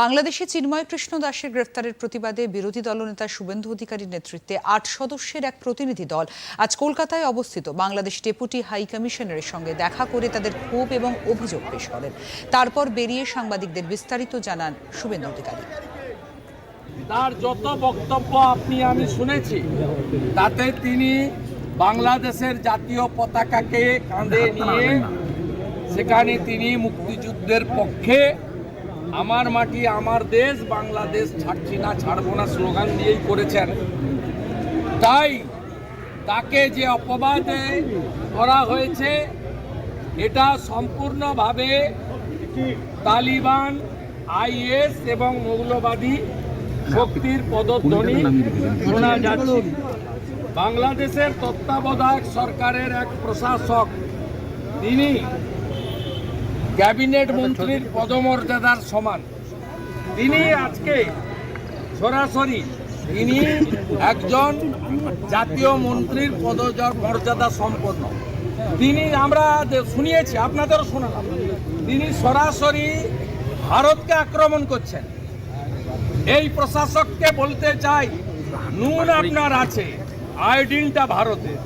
বাংলাদেশে চিন্ময় কৃষ্ণ দাসের গ্রেফতারের প্রতিবাদে বিরোধী দলনেতা শুভেন্দু অধিকারীর নেতৃত্বে আট সদস্যের এক প্রতিনিধি দল আজ কলকাতায় অবস্থিত বাংলাদেশ ডেপুটি হাই কমিশনারের সঙ্গে দেখা করে তাদের ক্ষোভ এবং অভিযোগ পেশ করেন। তারপর বেরিয়ে সাংবাদিকদের বিস্তারিত জানান শুভেন্দু অধিকারী। তার যত বক্তব্য আপনি আমি শুনেছি, তাতে তিনি বাংলাদেশের জাতীয় পতাকাকে কাঁধে নিয়ে সেখানে তিনি মুক্তিযুদ্ধের পক্ষে আমার মাটি, আমার দেশ, বাংলাদেশ ছাড়ছি না, ছাড়বো না স্লোগান দিয়েই করেছেন। তাই তাকে যে অপবাদে করা হয়েছে, এটা সম্পূর্ণভাবে তালিবান, আইএস এবং মৌলবাদী শক্তির পদধ্বনি শোনা যাচ্ছে। বাংলাদেশের তত্ত্বাবধায়ক সরকারের এক প্রশাসক, তিনি ক্যাবিনেট মন্ত্রীর পদমর্যাদার সমান। তিনি আজকে সরাসরি তিনি একজন জাতীয় মন্ত্রীর পদজার মর্যাদা সম্পন্ন। তিনি আমরা শুনিয়েছি, আপনাদেরও শোনালাম। তিনি সরাসরি ভারতকে আক্রমণ করছেন। এই প্রশাসককে বলতে চাই, নুন আপনার আছে, আয়োডিনটা ভারতের।